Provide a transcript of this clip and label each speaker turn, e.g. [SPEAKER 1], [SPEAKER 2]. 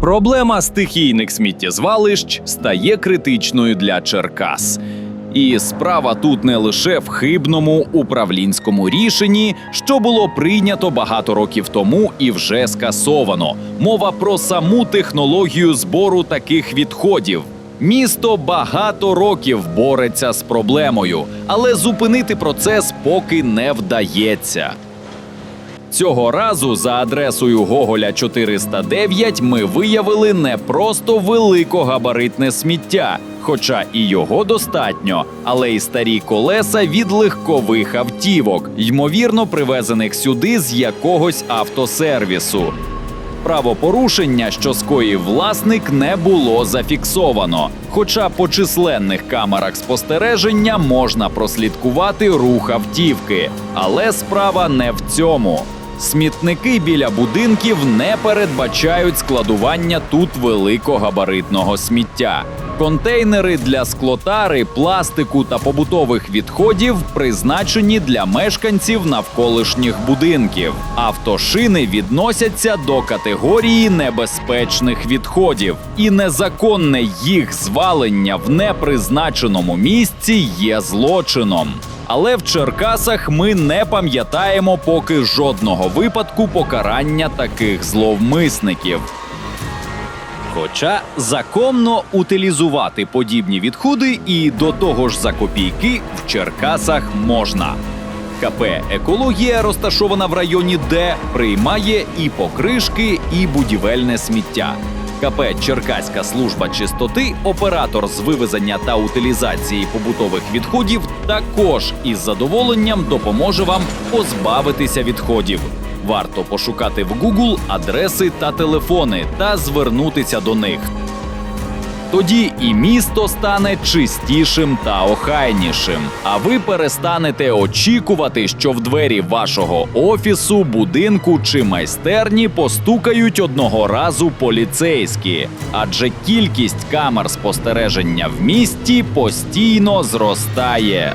[SPEAKER 1] Проблема стихійних сміттєзвалищ стає критичною для Черкас. І справа тут не лише в хибному управлінському рішенні, що було прийнято багато років тому і вже скасовано. Мова про саму технологію збору таких відходів. Місто багато років бореться з проблемою, але зупинити процес поки не вдається. Цього разу за адресою Гоголя 409 ми виявили не просто великогабаритне сміття, хоча і його достатньо, але й старі колеса від легкових автівок, ймовірно, привезених сюди з якогось автосервісу. Правопорушення, що скоїв власник, не було зафіксовано. Хоча по численних камерах спостереження можна прослідкувати рух автівки. Але справа не в цьому. Смітники біля будинків не передбачають складування тут великогабаритного сміття. Контейнери для склотари, пластику та побутових відходів призначені для мешканців навколишніх будинків. Автошини відносяться до категорії небезпечних відходів, і незаконне їх звалення в непризначеному місці є злочином. Але в Черкасах ми не пам'ятаємо поки жодного випадку покарання таких зловмисників. Хоча законно утилізувати подібні відходи і до того ж за копійки в Черкасах можна. КП Екологія, розташована в районі Д, приймає і покришки, і будівельне сміття. КП Черкаська служба чистоти, оператор з вивезення та утилізації побутових відходів, також із задоволенням допоможе вам позбавитися відходів. Варто пошукати в Google адреси та телефони та звернутися до них. Тоді і місто стане чистішим та охайнішим. А ви перестанете очікувати, що в двері вашого офісу, будинку чи майстерні постукають одного разу поліцейські, адже кількість камер спостереження в місті постійно зростає.